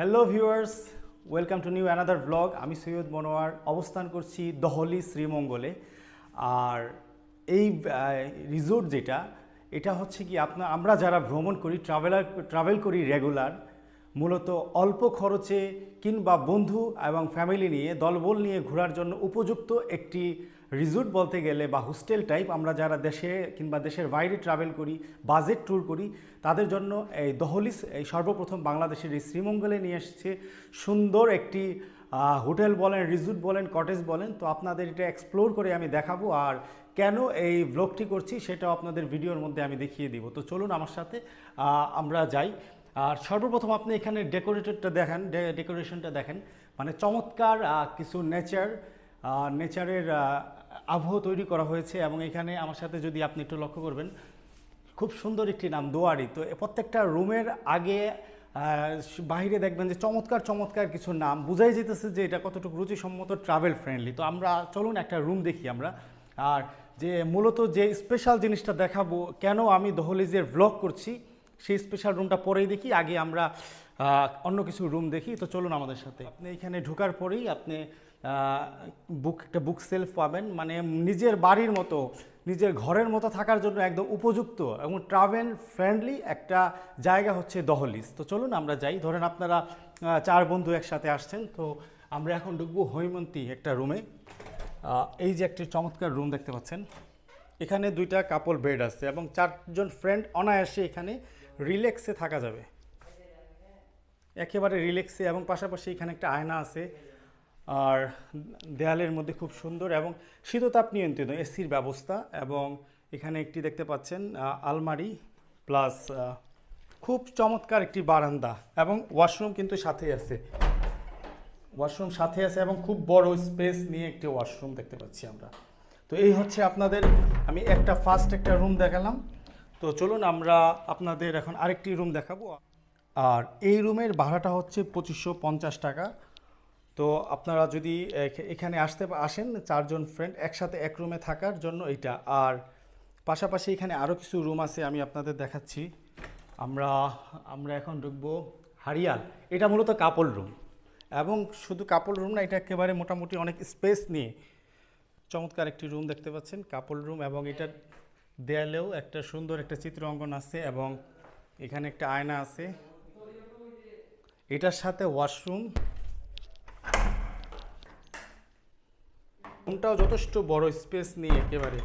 Hello viewers welcome to new another blog আমি সৈয়দ মনোয়ার অবস্থান করছি দহলি শ্রীমঙ্গলে। আর এই রিসোর্ট যেটা, এটা হচ্ছে কি আপনার আমরা যারা ভ্রমণ করি ট্রাভেলার ট্রাভেল করি রেগুলার মূলত অল্প খরচে কিংবা বন্ধু এবং ফ্যামিলি নিয়ে, দলবল নিয়ে ঘোরার জন্য উপযুক্ত একটি রিসোর্ট বলতে গেলে বা হোস্টেল টাইপ আমরা যারা দেশে কিংবা দেশের বাইরে ট্রাভেল করি বাজেট ট্যুর করি, তাদের জন্য এই দহলিস, এই সর্বপ্রথম বাংলাদেশের এই শ্রীমঙ্গলে নিয়ে এসছে সুন্দর একটি হোটেল বলেন রিসোর্ট বলেন কটেজ বলেন। তো আপনাদের এটা এক্সপ্লোর করে আমি দেখাবো আর কেন এই ব্লগটি করছি সেটাও আপনাদের ভিডিওর মধ্যে আমি দেখিয়ে দিব। তো চলুন আমার সাথে আমরা যাই। আর সর্বপ্রথম আপনি এখানে ডেকোরেটেডটা দেখেন ডেকোরেশনটা দেখেন। মানে চমৎকার কিছু নেচার নেচারের আবহ তৈরি করা হয়েছে এবং এখানে আমার সাথে যদি আপনি একটু লক্ষ্য করবেন, খুব সুন্দর একটি নাম, দোয়ারি। তো প্রত্যেকটা রুমের আগে বাইরে দেখবেন যে চমৎকার চমৎকার কিছু নাম। বোঝাই যেতেছে যে এটা কতটুকু রুচিসম্মত ট্রাভেল ফ্রেন্ডলি তো আমরা চলুন একটা রুম দেখি আমরা। আর যে মূলত যে স্পেশাল জিনিসটা দেখাবো, কেন আমি দহলিজের ব্লগ করছি, সেই স্পেশাল রুমটা পরেই দেখি। আগে আমরা অন্য কিছু রুম দেখি। তো চলুন আমাদের সাথে। আপনি এখানে ঢোকার পরেই আপনি বুক একটা বুক সেলফ পাবেন মানে নিজের বাড়ির মতো, নিজের ঘরের মতো থাকার জন্য একদম উপযুক্ত এবং ট্রাভেল ফ্রেন্ডলি একটা জায়গা হচ্ছে দহলিস তো চলুন আমরা যাই। ধরেন আপনারা চার বন্ধু একসাথে আসছেন, তো আমরা এখন ঢুকবো হৈমন্তী একটা রুমে এই যে একটি চমৎকার রুম দেখতে পাচ্ছেন। এখানে দুইটা কাপল বেড আছে এবং চারজন ফ্রেন্ড অনায়াসে এখানে রিল্যাক্সে থাকা যাবে। একেবারে রিল্যাক্সে এবং পাশাপাশি এখানে একটা আয়না আছে। আর দেয়ালের মধ্যে খুব সুন্দর এবং শীততাপ নিয়ন্ত্রিত এসির ব্যবস্থা এবং এখানে একটি দেখতে পাচ্ছেন আলমারি প্লাস খুব চমৎকার একটি বারান্দা এবং ওয়াশরুম কিন্তু সাথেই আছে। ওয়াশরুম সাথে আছে এবং খুব বড় স্পেস নিয়ে একটি ওয়াশরুম দেখতে পাচ্ছি আমরা। তো এই হচ্ছে আপনাদের, আমি একটা ফার্স্ট একটা রুম দেখালাম। তো চলুন আমরা আপনাদের এখন আরেকটি রুম দেখাবো। আর এই রুমের ভাড়াটা হচ্ছে পঁচিশশো টাকা। তো আপনারা যদি এখানে আসতে আসেন চারজন ফ্রেন্ড একসাথে এক রুমে থাকার জন্য এইটা। আর পাশাপাশি এখানে আরও কিছু রুম আছে আমি আপনাদের দেখাচ্ছি। আমরা আমরা এখন ঢুকবো হারিয়াল। এটা মূলত কাপড় রুম এবং শুধু কাপড় রুম না, এটা একেবারে মোটামুটি অনেক স্পেস নিয়ে। চমৎকার একটি রুম দেখতে পাচ্ছেন কাপড় রুম এবং এটার দেয়ালেও একটা সুন্দর একটা চিত্র অঙ্কন আছে এবং এখানে একটা আয়না আছে। এটার সাথে ওয়াশরুম রুমটাও যথেষ্ট বড় স্পেস নিয়ে একেবারে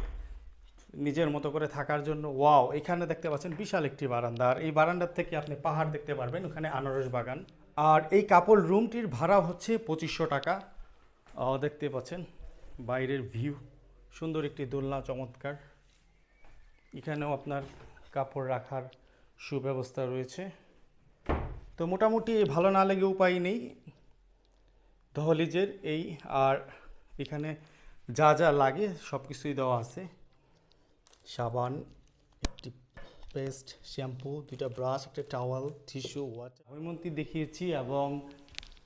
নিজের মতো করে থাকার জন্য। ওয়াও, এখানে দেখতে পাচ্ছেন বিশাল একটি বারান্দা। আর এই বারান্দার থেকে আপনি পাহাড় দেখতে পারবেন, ওখানে আনারস বাগান। আর এই কাপড় রুমটির ভাড়া হচ্ছে পঁচিশশো টাকা। দেখতে পাচ্ছেন বাইরের ভিউ, সুন্দর একটি দোলনা, চমৎকার। এখানেও আপনার কাপড় রাখার সুব্যবস্থা রয়েছে। তো মোটামুটি ভালো না লেগে উপায় নেই দহলিজের এই। আর এখানে যা যা লাগে সব কিছুই দেওয়া আছে। সাবান, একটি পেস্ট, শ্যাম্পু, দুইটা ব্রাশ, একটা টাওয়াল, টিস্যু, ওয়াটার। হৈমন্তী দেখিয়েছি এবং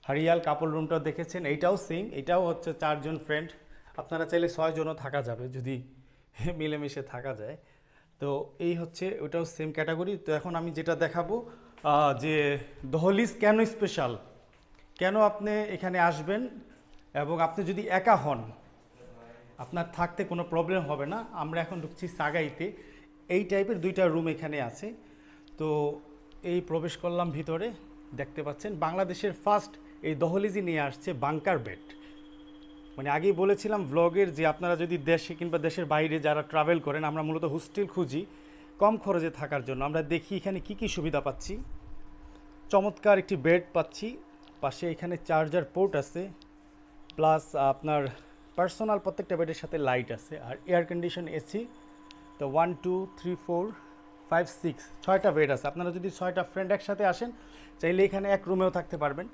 হারিয়াল কাপড় রুমটা দেখেছেন, এইটাও সেম এটাও হচ্ছে চারজন ফ্রেন্ড আপনারা চাইলে ছয়জনও থাকা যাবে যদি মিলেমিশে থাকা যায়। তো এই হচ্ছে, ওটাও সেম ক্যাটাগরি তো এখন আমি যেটা দেখাবো যে দহলিজ কেন স্পেশাল কেন আপনি এখানে আসবেন এবং আপনি যদি একা হন আপনার থাকতে কোনো প্রবলেম হবে না। আমরা এখন ঢুকছি সাগাইতে। এই টাইপের দুইটা রুম এখানে আছে। তো এই প্রবেশ করলাম ভিতরে, দেখতে পাচ্ছেন, বাংলাদেশের ফার্স্ট এই দহলিজি নিয়ে আসছে বাংকার বেড মানে আগেই বলেছিলাম ব্লগের যে আপনারা যদি দেশে কিংবা দেশের বাইরে যারা ট্রাভেল করেন, আমরা মূলত হোস্টেল খুঁজি, কম খরচে থাকার জন্য। আমরা দেখি এখানে কি কি সুবিধা পাচ্ছি। চমৎকার একটি বেড পাচ্ছি। পাশে এখানে চার্জার পোর্ট আছে। প্লাস আপনার পার্সোনাল প্রত্যেকটা বেডের সাথে লাইট আছে আর এয়ার কন্ডিশন এসি, তো one two three four five six ছয়টা বেড আছে। আপনারা যদি ছয়টা ফ্রেন্ড একসাথে আসেন, চাইলে এখানে এক রুমেও থাকতে পারবেন।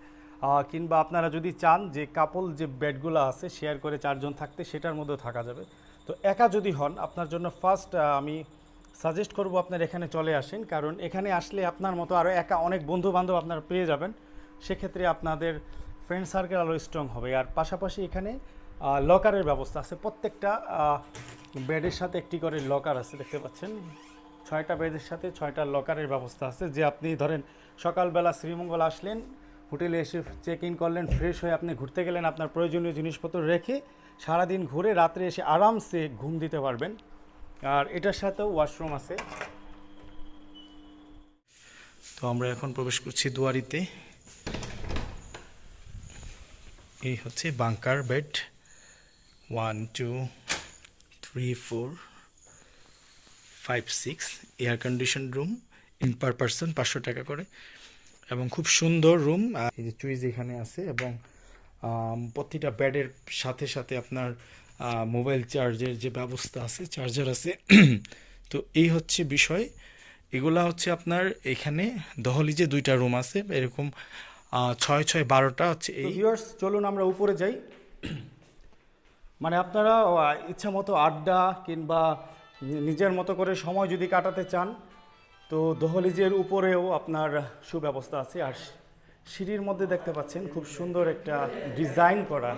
কিংবা আপনারা যদি চান যে কাপল যে বেডগুলো আছে শেয়ার করে চারজন থাকতে, সেটার মধ্যেও থাকা যাবে। তো একা যদি হন, আপনার জন্য ফার্স্ট আমি সাজেস্ট করব আপনার এখানে চলে আসেন। কারণ এখানে আসলে আপনার মতো আরও একা অনেক বন্ধু বান্ধব আপনারা পেয়ে যাবেন। সেক্ষেত্রে আপনাদের ফ্রেন্ড সার্কেল আরও স্ট্রং হবে। আর পাশাপাশি এখানে লকারের ব্যবস্থা আছে। প্রত্যেকটা বেডের সাথে একটি করে লকার আছে, দেখতে পাচ্ছেন। ছয়টা বেডের সাথে ছয়টা লকারের ব্যবস্থা আছে। যে আপনি ধরেন সকালবেলা শ্রীমঙ্গল আসলেন, হোটেলে এসে চেক ইন করলেন ফ্রেশ হয়ে আপনি ঘুরতে গেলেন, আপনার প্রয়োজনীয় জিনিসপত্র রেখে সারাদিন ঘুরে রাত্রে এসে আরামসে ঘুম দিতে পারবেন। আর এটার সাথেও ওয়াশরুম আছে। তো আমরা এখন প্রবেশ করছি দুয়ারিতে। এই হচ্ছে bunker bed one two three four five six air condition room in per person পাঁচশো টাকা করে এবং খুব সুন্দর রুম এই যে চুইজ এখানে আছে এবং প্রতিটা বেডের সাথে সাথে আপনার মোবাইল চার্জের যে ব্যবস্থা আছে চার্জার আছে তো এই হচ্ছে বিষয়। এগুলা হচ্ছে আপনার এখানে দহলি যে দুইটা রুম আছে এরকম ছয় ছয় বারোটা হচ্ছে এই চলুন আমরা উপরে যাই। মানে আপনারা ইচ্ছা মতো আড্ডা কিংবা নিজের মতো করে সময় যদি কাটাতে চান, তো দহলিজের উপরেও আপনার সুব্যবস্থা আছে। আর সিঁড়ির মধ্যে দেখতে পাচ্ছেন খুব সুন্দর একটা ডিজাইন করা।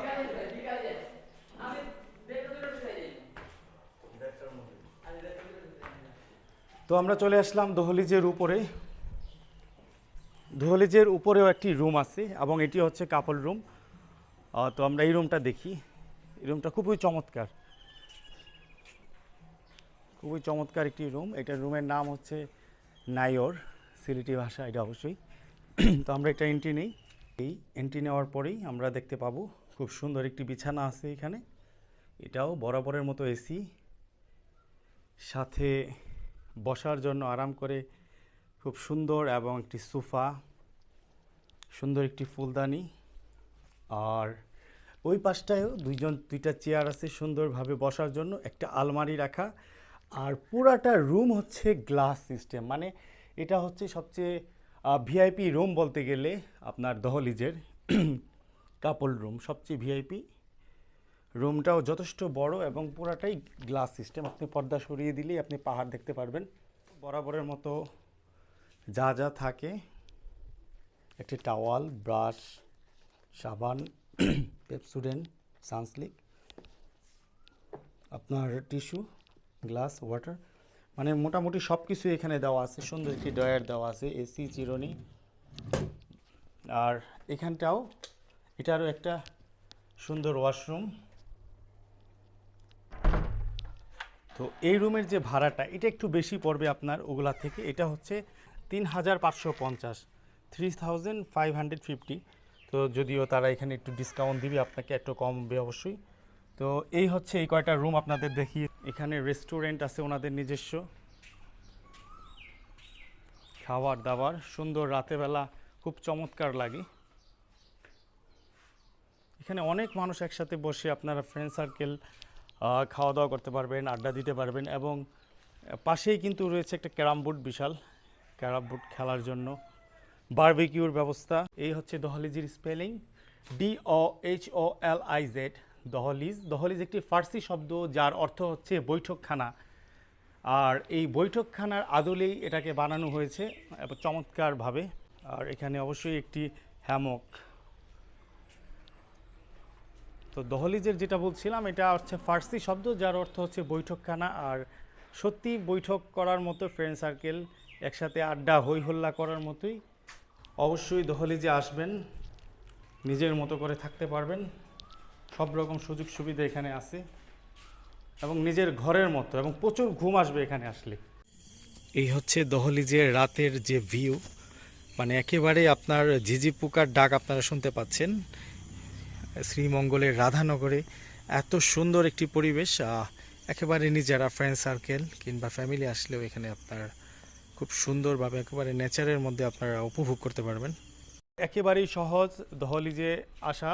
তো আমরা চলে আসলাম দহলিজের উপরে। দহলিজের উপরেও একটি রুম আছে এবং এটি হচ্ছে কাপল রুম। তো আমরা এই রুমটা দেখি। রুমটা খুবই চমৎকার। খুবই চমৎকার একটি রুম এটা রুমের নাম হচ্ছে নাইওর, সিলেটি ভাষা এটা অবশ্যই। তো আমরা এটা এন্ট্রি নেই। এই এন্ট্রি নেওয়ার পরেই আমরা দেখতে পাবো খুব সুন্দর একটি বিছানা আছে এখানে। এটাও বরাবরের মতো এসি সাথে বসার জন্য আরাম করে খুব সুন্দর এবং একটি সোফা, সুন্দর একটি ফুলদানি। আর ওই পাশটায়ও দুইজন, দুইটা চেয়ার আছে সুন্দরভাবে বসার জন্য, একটা আলমারি রাখা। আর পুরাটা রুম হচ্ছে গ্লাস সিস্টেম মানে এটা হচ্ছে সবচেয়ে ভিআইপি রুম বলতে গেলে আপনার দহলিজের কাপল রুম, সবচেয়ে ভিআইপি। রুমটাও যথেষ্ট বড় এবং পুরাটাই গ্লাস সিস্টেম, আপনি পর্দা সরিয়ে দিলেই আপনি পাহাড় দেখতে পারবেন। বরাবরের মতো যা যা থাকে, একটি টাওয়াল, ব্রাশ, সাবান পেপসুডেন্ট সানস্লিক আপনার টিস্যু গ্লাস ওয়াটার মানে মোটামুটি সব কিছু এখানে দেওয়া আছে। সুন্দর একটি ডয়ার দেওয়া আছে এসি চিরনি। আর এখানটাও, এটারও একটা সুন্দর ওয়াশরুম তো এই রুমের যে ভাড়াটা, এটা একটু বেশি পড়বে আপনার ওগুলা থেকে। এটা হচ্ছে তিন হাজার পাঁচশো পঞ্চাশ three thousand five hundred fifty তো যদিও তারা এখানে একটু ডিসকাউন্ট দিবে, আপনাকে একটু কম হবে অবশ্যই। তো এই হচ্ছে এই কয়টা রুম আপনাদের দেখি এখানে রেস্টুরেন্ট আছে ওনাদের নিজস্ব। খাবার দাবার সুন্দর রাতেবেলা, খুব চমৎকার লাগে। এখানে অনেক মানুষ একসাথে বসে আপনারা ফ্রেন্ড সার্কেল খাওয়া দাওয়া করতে পারবেন, আড্ডা দিতে পারবেন এবং পাশেই কিন্তু রয়েছে একটা ক্যারাম বোর্ড বিশাল। ক্যারাম বোর্ড খেলার জন্য। বারবিকিউর ব্যবস্থা, এই হচ্ছে দহলিজির spelling D O H O L I Z Dahlij. Dahlij একটি ফার্সি শব্দ যার অর্থ হচ্ছে বৈঠকখানা। আর এই বৈঠকখানার আদলেই এটাকে বানানো হয়েছে চমৎকারভাবে। আর এখানে অবশ্যই একটি হ্যামক। তো দহলিজের যেটা বলছিলাম, এটা হচ্ছে ফার্সি শব্দ যার অর্থ হচ্ছে বৈঠকখানা। আর সত্যি বৈঠক করার মতো ফ্রেন্ড সার্কেল, একসাথে আড্ডা হই হল্লা করার মতোই অবশ্যই দহলিজে আসবেন, নিজের মতো করে থাকতে পারবেন। সব রকম সুযোগ সুবিধা এখানে আছে। এবং নিজের ঘরের মতো, এবং প্রচুর ঘুম আসবে এখানে আসলে। এই হচ্ছে দহলিজের রাতের যে ভিউ মানে একেবারে আপনার ঝিঝি পোকার ডাক আপনারা শুনতে পাচ্ছেন। শ্রীমঙ্গলের রাধানগরে এত সুন্দর একটি পরিবেশ। একেবারে নিজেরা ফ্রেন্ড সার্কেল কিংবা ফ্যামিলি আসলেও এখানে আপনার খুব সুন্দরভাবে একেবারে নেচারের মধ্যে আপনারা উপভোগ করতে পারবেন। একেবারেই সহজ, দহলিজে আসা।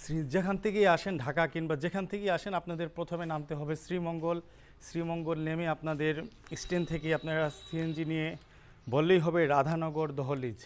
শ্রী, যেখান থেকেই আসেন ঢাকা কিংবা যেখান থেকেই আসেন, আপনাদের প্রথমে নামতে হবে শ্রীমঙ্গল। শ্রীমঙ্গল নেমে আপনাদের স্ট্যান্ড থেকে আপনারা সিএনজি নিয়ে বললেই হবে রাধানগর দহলিজ।